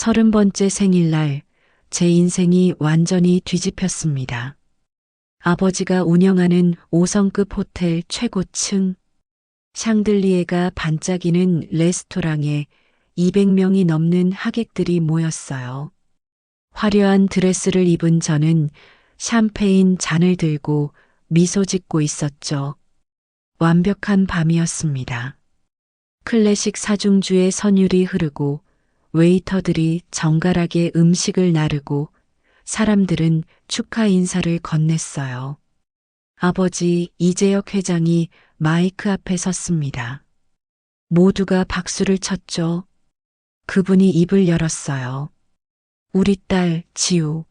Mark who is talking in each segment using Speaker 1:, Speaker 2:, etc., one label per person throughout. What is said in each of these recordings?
Speaker 1: 서른 번째 생일날 제 인생이 완전히 뒤집혔습니다. 아버지가 운영하는 5성급 호텔 최고층 샹들리에가 반짝이는 레스토랑에 200명이 넘는 하객들이 모였어요. 화려한 드레스를 입은 저는 샴페인 잔을 들고 미소 짓고 있었죠. 완벽한 밤이었습니다. 클래식 사중주의 선율이 흐르고 웨이터들이 정갈하게 음식을 나르고 사람들은 축하 인사를 건넸어요. 아버지 이재혁 회장이 마이크 앞에 섰습니다. 모두가 박수를 쳤죠. 그분이 입을 열었어요. 우리 딸 지우.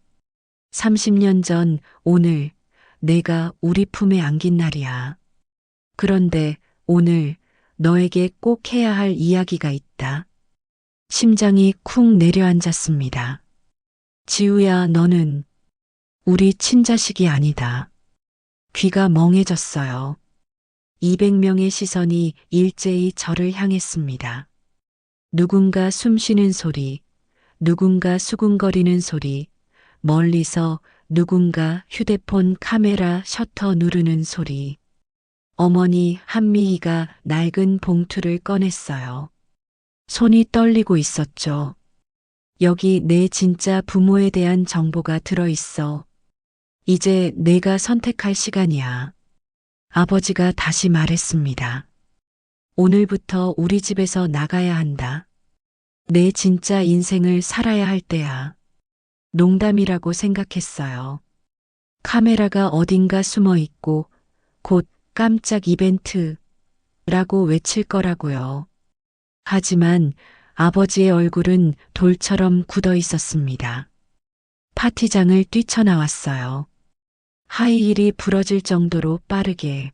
Speaker 1: 30년 전 오늘 내가 우리 품에 안긴 날이야. 그런데 오늘 너에게 꼭 해야 할 이야기가 있다. 심장이 쿵 내려앉았습니다. 지우야, 너는 우리 친자식이 아니다. 귀가 멍해졌어요. 200명의 시선이 일제히 저를 향했습니다. 누군가 숨 쉬는 소리, 누군가 수군거리는 소리, 멀리서 누군가 휴대폰 카메라 셔터 누르는 소리. 어머니 한미희가 낡은 봉투를 꺼냈어요. 손이 떨리고 있었죠. 여기 내 진짜 부모에 대한 정보가 들어있어. 이제 내가 선택할 시간이야. 아버지가 다시 말했습니다. 오늘부터 우리 집에서 나가야 한다. 내 진짜 인생을 살아야 할 때야. 농담이라고 생각했어요. 카메라가 어딘가 숨어 있고 곧 깜짝 이벤트라고 외칠 거라고요. 하지만 아버지의 얼굴은 돌처럼 굳어 있었습니다. 파티장을 뛰쳐나왔어요. 하이힐이 부러질 정도로 빠르게.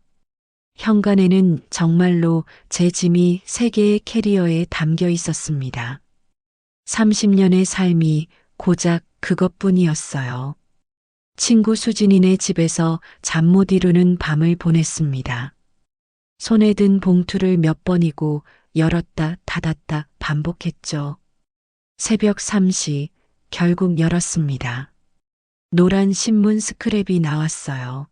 Speaker 1: 현관에는 정말로 제 짐이 세 개의 캐리어에 담겨 있었습니다. 30년의 삶이 고작 그것뿐이었어요. 친구 수진이네 집에서 잠 못 이루는 밤을 보냈습니다. 손에 든 봉투를 몇 번이고 열었다 닫았다 반복했죠. 새벽 3시 결국 열었습니다. 노란 신문 스크랩이 나왔어요.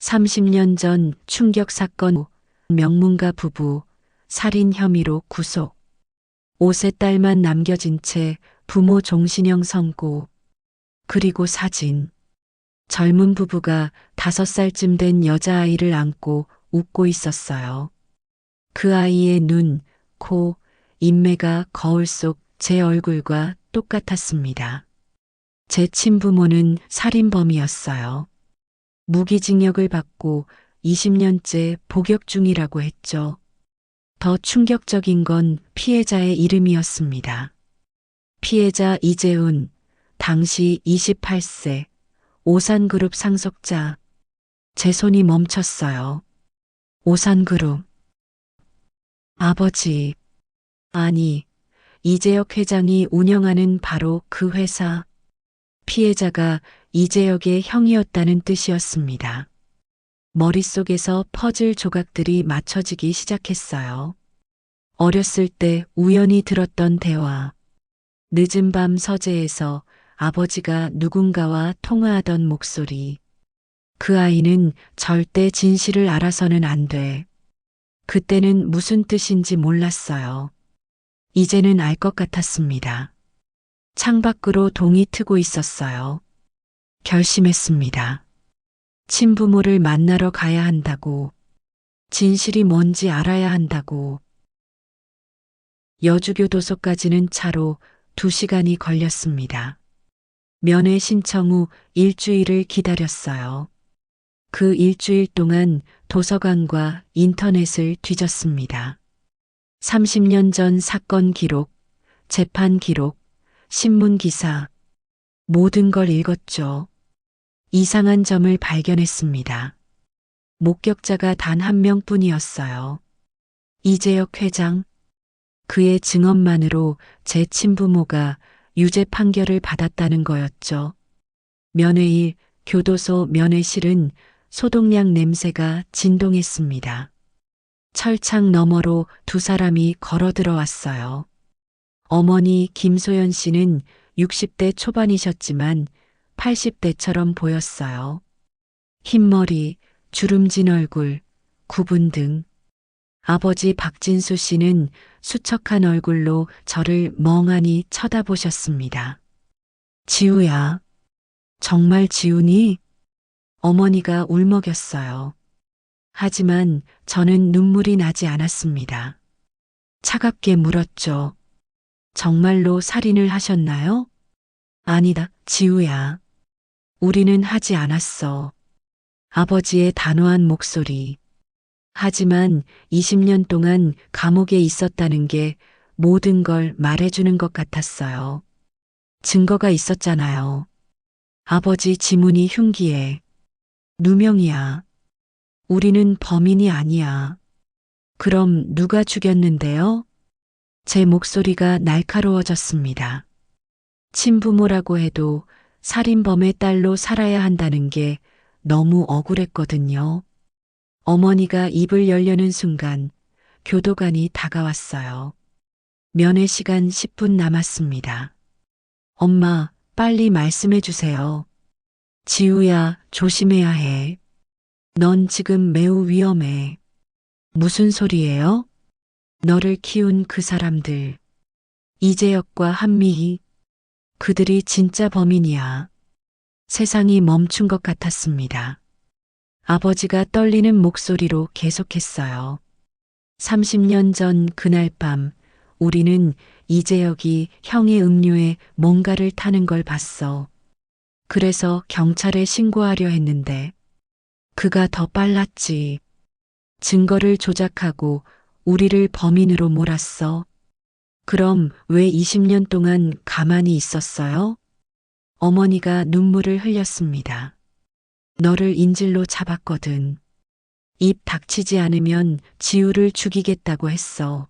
Speaker 1: 30년 전 충격 사건 후 명문가 부부 살인 혐의로 구속. 5세 딸만 남겨진 채 부모 종신형 선고. 그리고 사진. 젊은 부부가 5살쯤 된 여자아이를 안고 웃고 있었어요. 그 아이의 눈, 코, 인매가 거울 속 제 얼굴과 똑같았습니다. 제 친부모는 살인범이었어요. 무기징역을 받고 20년째 복역 중이라고 했죠. 더 충격적인 건 피해자의 이름이었습니다. 피해자 이재훈, 당시 28세, 오산그룹 상속자. 제 손이 멈췄어요. 오산그룹. 아버지. 아니, 이재혁 회장이 운영하는 바로 그 회사. 피해자가 이재혁의 형이었다는 뜻이었습니다. 머릿속에서 퍼즐 조각들이 맞춰지기 시작했어요. 어렸을 때 우연히 들었던 대화. 늦은 밤 서재에서 아버지가 누군가와 통화하던 목소리. 그 아이는 절대 진실을 알아서는 안 돼. 그때는 무슨 뜻인지 몰랐어요. 이제는 알 것 같았습니다. 창밖으로 동이 트고 있었어요. 결심했습니다. 친부모를 만나러 가야 한다고. 진실이 뭔지 알아야 한다고. 여주교도소까지는 차로 두 시간이 걸렸습니다. 면회 신청 후 일주일을 기다렸어요. 그 일주일 동안 도서관과 인터넷을 뒤졌습니다. 30년 전 사건 기록, 재판 기록, 신문 기사, 모든 걸 읽었죠. 이상한 점을 발견했습니다. 목격자가 단 한 명뿐이었어요. 이재혁 회장. 그의 증언만으로 제 친부모가 유죄 판결을 받았다는 거였죠. 면회일, 교도소 면회실은 소독약 냄새가 진동했습니다. 철창 너머로 두 사람이 걸어 들어왔어요. 어머니 김소연 씨는 60대 초반이셨지만 80대처럼 보였어요. 흰머리, 주름진 얼굴, 구분 등. 아버지 박진수 씨는 수척한 얼굴로 저를 멍하니 쳐다보셨습니다. 지우야. 정말 지우니? 어머니가 울먹였어요. 하지만 저는 눈물이 나지 않았습니다. 차갑게 물었죠. 정말로 살인을 하셨나요? 아니다, 지우야. 우리는 하지 않았어. 아버지의 단호한 목소리. 하지만 20년 동안 감옥에 있었다는 게 모든 걸 말해주는 것 같았어요. 증거가 있었잖아요. 아버지 지문이 흉기에. 누명이야. 우리는 범인이 아니야. 그럼 누가 죽였는데요? 제 목소리가 날카로워졌습니다. 친부모라고 해도 살인범의 딸로 살아야 한다는 게 너무 억울했거든요. 어머니가 입을 열려는 순간 교도관이 다가왔어요. 면회 시간 10분 남았습니다. 엄마, 빨리 말씀해 주세요. 지우야, 조심해야 해. 넌 지금 매우 위험해. 무슨 소리예요? 너를 키운 그 사람들. 이재혁과 한미희. 그들이 진짜 범인이야. 세상이 멈춘 것 같았습니다. 아버지가 떨리는 목소리로 계속했어요. 30년 전 그날 밤 우리는 이재혁이 형의 음료에 뭔가를 타는 걸 봤어. 그래서 경찰에 신고하려 했는데 그가 더 빨랐지. 증거를 조작하고 우리를 범인으로 몰았어. 그럼 왜 20년 동안 가만히 있었어요? 어머니가 눈물을 흘렸습니다. 너를 인질로 잡았거든. 입 닥치지 않으면 지우를 죽이겠다고 했어.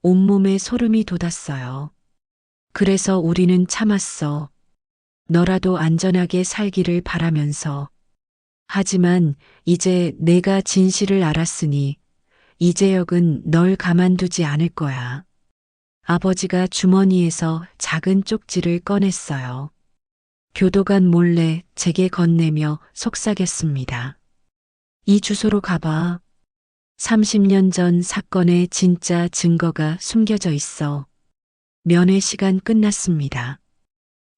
Speaker 1: 온몸에 소름이 돋았어요. 그래서 우리는 참았어. 너라도 안전하게 살기를 바라면서. 하지만 이제 내가 진실을 알았으니 이재혁은 널 가만두지 않을 거야. 아버지가 주머니에서 작은 쪽지를 꺼냈어요. 교도관 몰래 제게 건네며 속삭였습니다. 이 주소로 가봐. 30년 전 사건의 진짜 증거가 숨겨져 있어. 면회 시간 끝났습니다.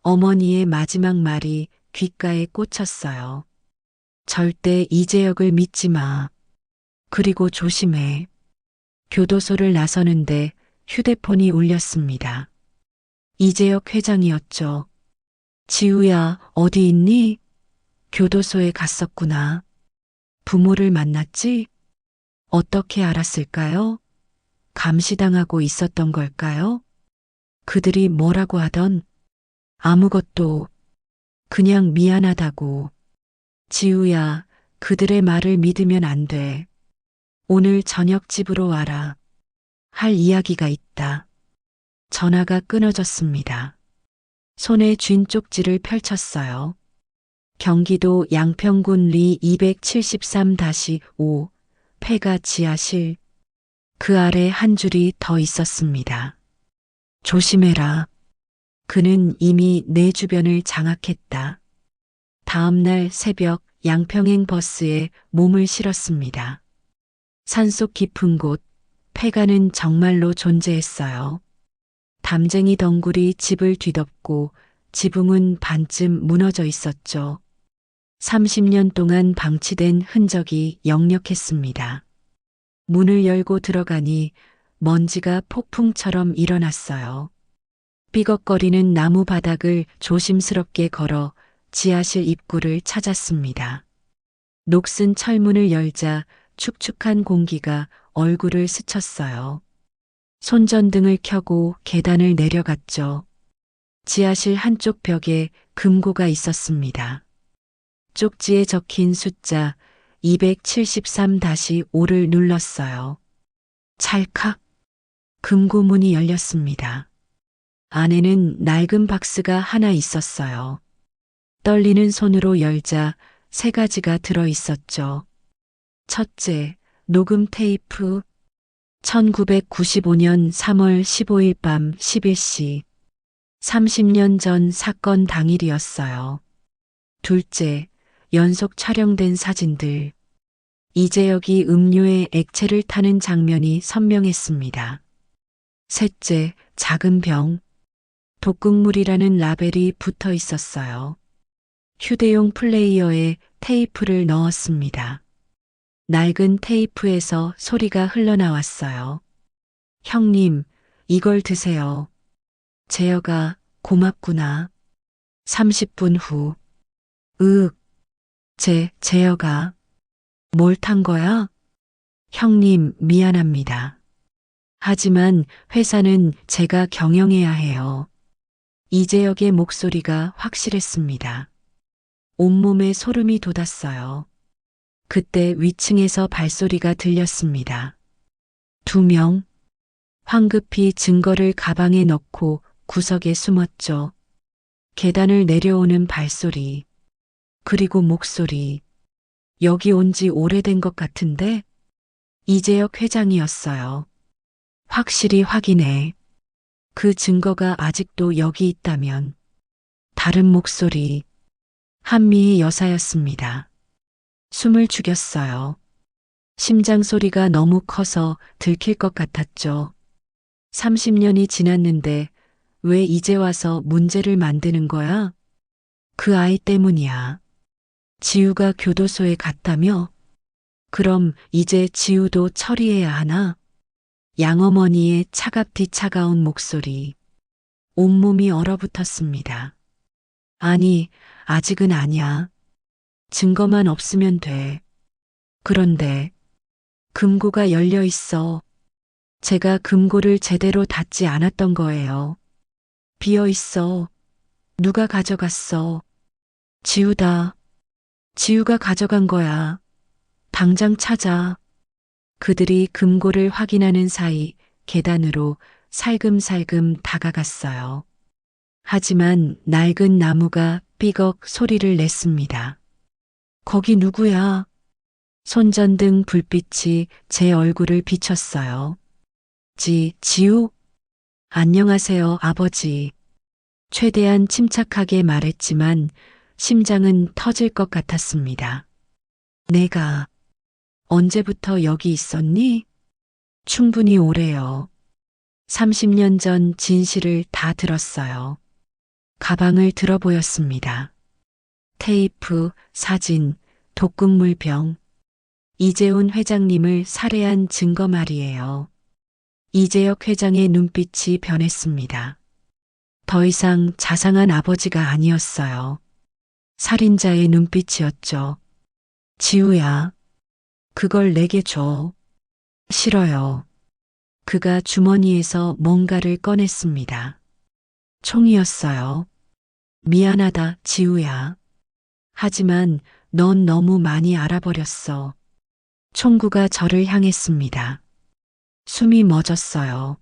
Speaker 1: 어머니의 마지막 말이 귓가에 꽂혔어요. 절대 이재혁을 믿지 마. 그리고 조심해. 교도소를 나서는데 휴대폰이 울렸습니다. 이재혁 회장이었죠. 지우야, 어디 있니? 교도소에 갔었구나. 부모를 만났지? 어떻게 알았을까요? 감시당하고 있었던 걸까요? 그들이 뭐라고 하던 아무것도 그냥 미안하다고. 지우야, 그들의 말을 믿으면 안 돼. 오늘 저녁 집으로 와라. 할 이야기가 있다. 전화가 끊어졌습니다. 손에 쥔 쪽지를 펼쳤어요. 경기도 양평군 리 273-5 폐가 지하실. 그 아래 한 줄이 더 있었습니다. 조심해라. 그는 이미 내 주변을 장악했다. 다음 날 새벽 양평행 버스에 몸을 실었습니다. 산속 깊은 곳, 폐가는 정말로 존재했어요. 담쟁이 덩굴이 집을 뒤덮고 지붕은 반쯤 무너져 있었죠. 30년 동안 방치된 흔적이 역력했습니다. 문을 열고 들어가니 먼지가 폭풍처럼 일어났어요. 삐걱거리는 나무 바닥을 조심스럽게 걸어 지하실 입구를 찾았습니다. 녹슨 철문을 열자 축축한 공기가 얼굴을 스쳤어요. 손전등을 켜고 계단을 내려갔죠. 지하실 한쪽 벽에 금고가 있었습니다. 쪽지에 적힌 숫자 273-5를 눌렀어요. 찰칵. 금고문이 열렸습니다. 안에는 낡은 박스가 하나 있었어요. 떨리는 손으로 열자 세 가지가 들어 있었죠. 첫째, 녹음 테이프. 1995년 3월 15일 밤 11시 30년 전 사건 당일이었어요. 둘째, 연속 촬영된 사진들. 이재혁이 음료에 액체를 타는 장면이 선명했습니다. 셋째, 작은 병. 독극물이라는 라벨이 붙어 있었어요. 휴대용 플레이어에 테이프를 넣었습니다. 낡은 테이프에서 소리가 흘러나왔어요. 형님, 이걸 드세요. 재혁아, 고맙구나. 30분 후. 으윽. 제, 재혁아. 뭘 탄 거야? 형님, 미안합니다. 하지만 회사는 제가 경영해야 해요. 이재혁의 목소리가 확실했습니다. 온몸에 소름이 돋았어요. 그때 위층에서 발소리가 들렸습니다. 두 명. 황급히 증거를 가방에 넣고 구석에 숨었죠. 계단을 내려오는 발소리. 그리고 목소리. 여기 온 지 오래된 것 같은데? 이재혁 회장이었어요. 확실히 확인해. 그 증거가 아직도 여기 있다면. 다른 목소리. 한미희 여사였습니다. 숨을 죽였어요. 심장 소리가 너무 커서 들킬 것 같았죠. 30년이 지났는데 왜 이제 와서 문제를 만드는 거야? 그 아이 때문이야. 지우가 교도소에 갔다며? 그럼 이제 지우도 처리해야 하나? 양어머니의 차갑디 차가운 목소리. 온몸이 얼어붙었습니다. 아니, 아직은 아니야. 증거만 없으면 돼. 그런데 금고가 열려 있어. 제가 금고를 제대로 닫지 않았던 거예요. 비어 있어. 누가 가져갔어. 지우다. 지우가 가져간 거야. 당장 찾아. 그들이 금고를 확인하는 사이 계단으로 살금살금 다가갔어요. 하지만 낡은 나무가 삐걱 소리를 냈습니다. 거기 누구야? 손전등 불빛이 제 얼굴을 비췄어요. 지, 지우? 안녕하세요, 아버지. 최대한 침착하게 말했지만 심장은 터질 것 같았습니다. 내가 언제부터 여기 있었니? 충분히 오래요. 30년 전 진실을 다 들었어요. 가방을 들어 보였습니다. 테이프, 사진, 독극물병. 이재훈 회장님을 살해한 증거 말이에요. 이재혁 회장의 눈빛이 변했습니다. 더 이상 자상한 아버지가 아니었어요. 살인자의 눈빛이었죠. 지우야, 그걸 내게 줘. 싫어요. 그가 주머니에서 뭔가를 꺼냈습니다. 총이었어요. 미안하다, 지우야. 하지만 넌 너무 많이 알아버렸어. 총구가 저를 향했습니다. 숨이 멎었어요.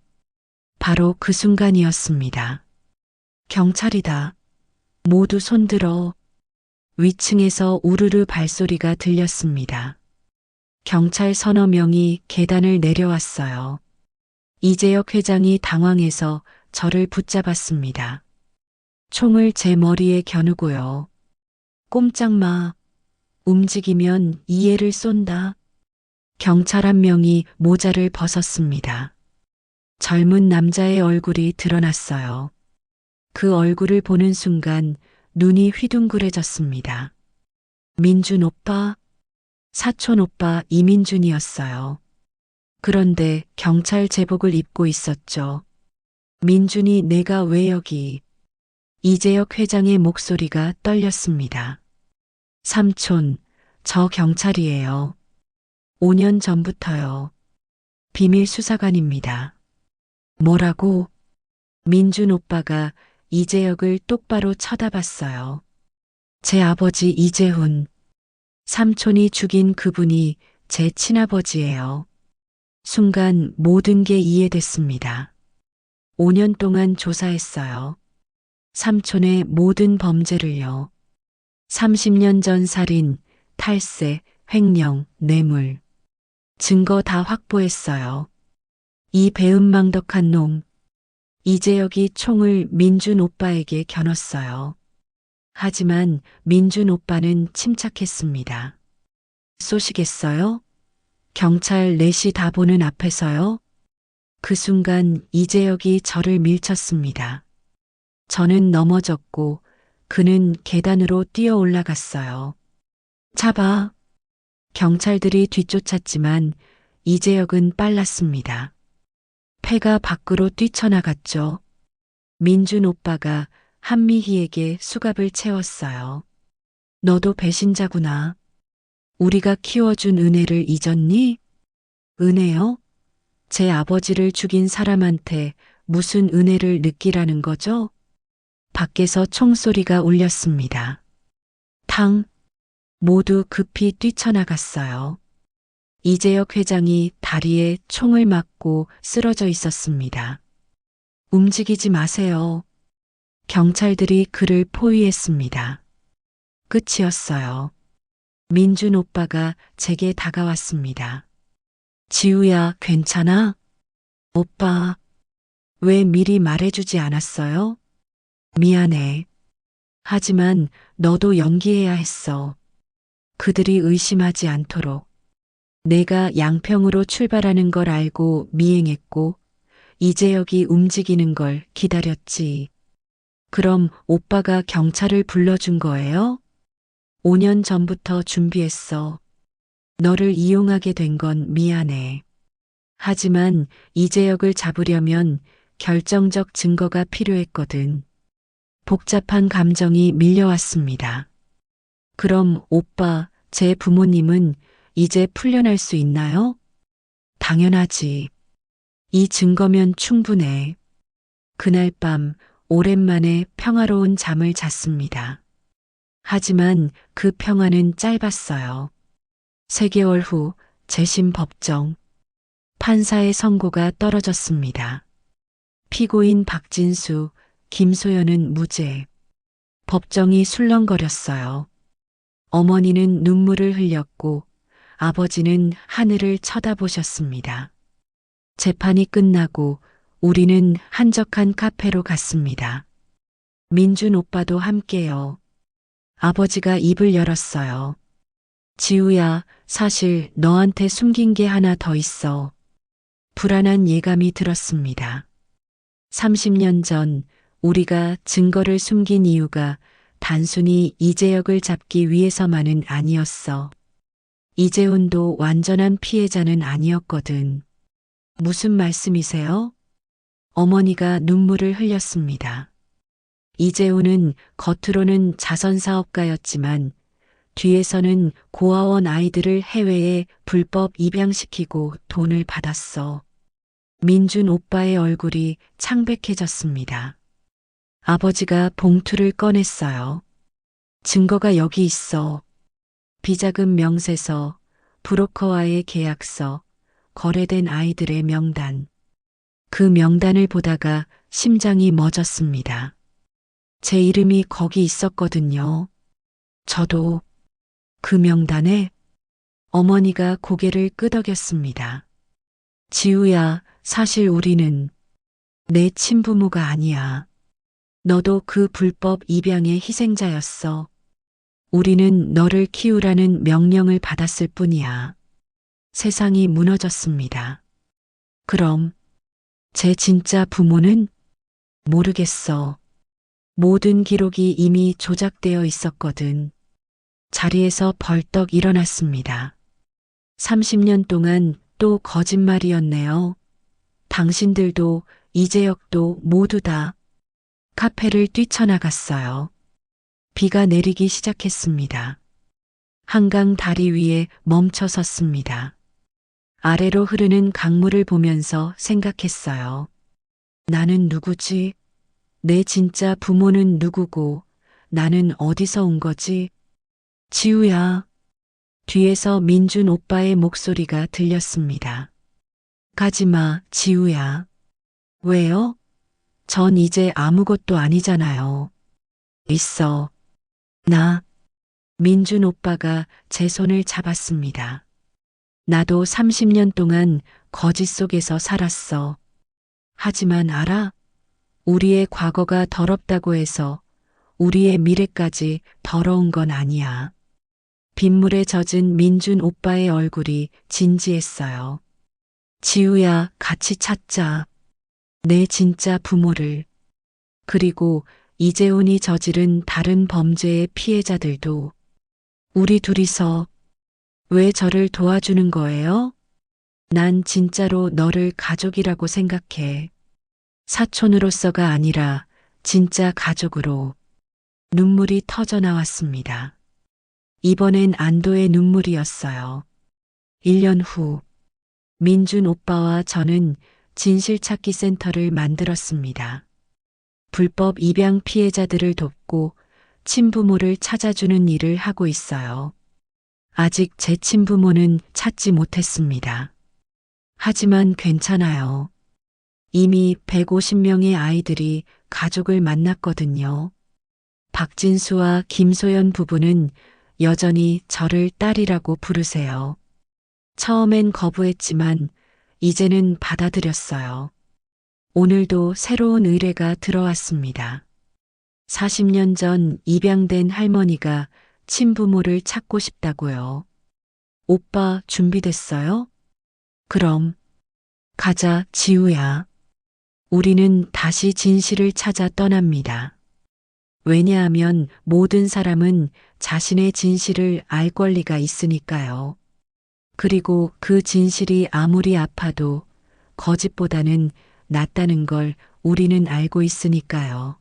Speaker 1: 바로 그 순간이었습니다. 경찰이다. 모두 손들어. 위층에서 우르르 발소리가 들렸습니다. 경찰 서너 명이 계단을 내려왔어요. 이재혁 회장이 당황해서 저를 붙잡았습니다. 총을 제 머리에 겨누고요. 꼼짝 마. 움직이면 이해를 쏜다. 경찰 한 명이 모자를 벗었습니다. 젊은 남자의 얼굴이 드러났어요. 그 얼굴을 보는 순간 눈이 휘둥그레졌습니다. 민준 오빠, 사촌 오빠 이민준이었어요. 그런데 경찰 제복을 입고 있었죠. 민준이 내가 왜 여기? 이재혁 회장의 목소리가 떨렸습니다. 삼촌, 저 경찰이에요. 5년 전부터요. 비밀 수사관입니다. 뭐라고? 민준 오빠가 이재혁을 똑바로 쳐다봤어요. 제 아버지 이재훈. 삼촌이 죽인 그분이 제 친아버지예요. 순간 모든 게 이해됐습니다. 5년 동안 조사했어요. 삼촌의 모든 범죄를요. 30년 전 살인, 탈세, 횡령, 뇌물. 증거 다 확보했어요. 이 배은망덕한 놈. 이재혁이 총을 민준 오빠에게 겨눴어요. 하지만 민준 오빠는 침착했습니다. 쏘시겠어요? 경찰 넷이 다 보는 앞에서요? 그 순간 이재혁이 저를 밀쳤습니다. 저는 넘어졌고 그는 계단으로 뛰어 올라갔어요. 잡아. 경찰들이 뒤쫓았지만 이재혁은 빨랐습니다. 패가 밖으로 뛰쳐나갔죠. 민준 오빠가 한미희에게 수갑을 채웠어요. 너도 배신자구나. 우리가 키워준 은혜를 잊었니? 은혜요? 제 아버지를 죽인 사람한테 무슨 은혜를 느끼라는 거죠? 밖에서 총소리가 울렸습니다. 탕. 모두 급히 뛰쳐나갔어요. 이재혁 회장이 다리에 총을 맞고 쓰러져 있었습니다. 움직이지 마세요. 경찰들이 그를 포위했습니다. 끝이었어요. 민준 오빠가 제게 다가왔습니다. 지우야, 괜찮아? 오빠, 왜 미리 말해주지 않았어요? 미안해. 하지만 너도 연기해야 했어. 그들이 의심하지 않도록. 내가 양평으로 출발하는 걸 알고 미행했고, 이재혁이 움직이는 걸 기다렸지. 그럼 오빠가 경찰을 불러준 거예요? 5년 전부터 준비했어. 너를 이용하게 된 건 미안해. 하지만 이재혁을 잡으려면 결정적 증거가 필요했거든. 복잡한 감정이 밀려왔습니다. 그럼 오빠, 제 부모님은 이제 풀려날 수 있나요? 당연하지. 이 증거면 충분해. 그날 밤 오랜만에 평화로운 잠을 잤습니다. 하지만 그 평화는 짧았어요. 3개월 후 재심 법정. 판사의 선고가 떨어졌습니다. 피고인 박진수, 김소연은 무죄. 법정이 술렁거렸어요. 어머니는 눈물을 흘렸고 아버지는 하늘을 쳐다보셨습니다. 재판이 끝나고 우리는 한적한 카페로 갔습니다. 민준 오빠도 함께요. 아버지가 입을 열었어요. 지우야, 사실 너한테 숨긴 게 하나 더 있어. 불안한 예감이 들었습니다. 30년 전 우리가 증거를 숨긴 이유가 단순히 이재혁을 잡기 위해서만은 아니었어. 이재훈도 완전한 피해자는 아니었거든. 무슨 말씀이세요? 어머니가 눈물을 흘렸습니다. 이재훈은 겉으로는 자선사업가였지만 뒤에서는 고아원 아이들을 해외에 불법 입양시키고 돈을 받았어. 민준 오빠의 얼굴이 창백해졌습니다. 아버지가 봉투를 꺼냈어요. 증거가 여기 있어. 비자금 명세서, 브로커와의 계약서, 거래된 아이들의 명단. 그 명단을 보다가 심장이 멎었습니다. 제 이름이 거기 있었거든요. 저도 그 명단에 어머니가 고개를 끄덕였습니다. 지우야, 사실 우리는 내 친부모가 아니야. 너도 그 불법 입양의 희생자였어. 우리는 너를 키우라는 명령을 받았을 뿐이야. 세상이 무너졌습니다. 그럼 제 진짜 부모는 모르겠어. 모든 기록이 이미 조작되어 있었거든. 자리에서 벌떡 일어났습니다. 30년 동안 또 거짓말이었네요. 당신들도 이재혁도 모두 다 카페를 뛰쳐나갔어요. 비가 내리기 시작했습니다. 한강 다리 위에 멈춰 섰습니다. 아래로 흐르는 강물을 보면서 생각했어요. 나는 누구지? 내 진짜 부모는 누구고 나는 어디서 온 거지? 지우야. 뒤에서 민준 오빠의 목소리가 들렸습니다. 가지마, 지우야. 왜요? 전 이제 아무것도 아니잖아요. 있어. 나. 민준 오빠가 제 손을 잡았습니다. 나도 30년 동안 거짓 속에서 살았어. 하지만 알아? 우리의 과거가 더럽다고 해서 우리의 미래까지 더러운 건 아니야. 빗물에 젖은 민준 오빠의 얼굴이 진지했어요. 지우야, 같이 찾자. 내 진짜 부모를. 그리고 이재훈이 저지른 다른 범죄의 피해자들도 우리 둘이서 왜 저를 도와주는 거예요? 난 진짜로 너를 가족이라고 생각해. 사촌으로서가 아니라 진짜 가족으로 눈물이 터져 나왔습니다. 이번엔 안도의 눈물이었어요. 1년 후, 민준 오빠와 저는 진실찾기 센터를 만들었습니다. 불법 입양 피해자들을 돕고 친부모를 찾아주는 일을 하고 있어요. 아직 제 친부모는 찾지 못했습니다. 하지만 괜찮아요. 이미 150명의 아이들이 가족을 만났거든요. 박진수와 김소연 부부는 여전히 저를 딸이라고 부르세요. 처음엔 거부했지만 이제는 받아들였어요. 오늘도 새로운 의뢰가 들어왔습니다. 40년 전 입양된 할머니가 친부모를 찾고 싶다고요. 오빠 준비됐어요? 그럼 가자, 지우야. 우리는 다시 진실을 찾아 떠납니다. 왜냐하면 모든 사람은 자신의 진실을 알 권리가 있으니까요. 그리고 그 진실이 아무리 아파도 거짓보다는 낫다는 걸 우리는 알고 있으니까요.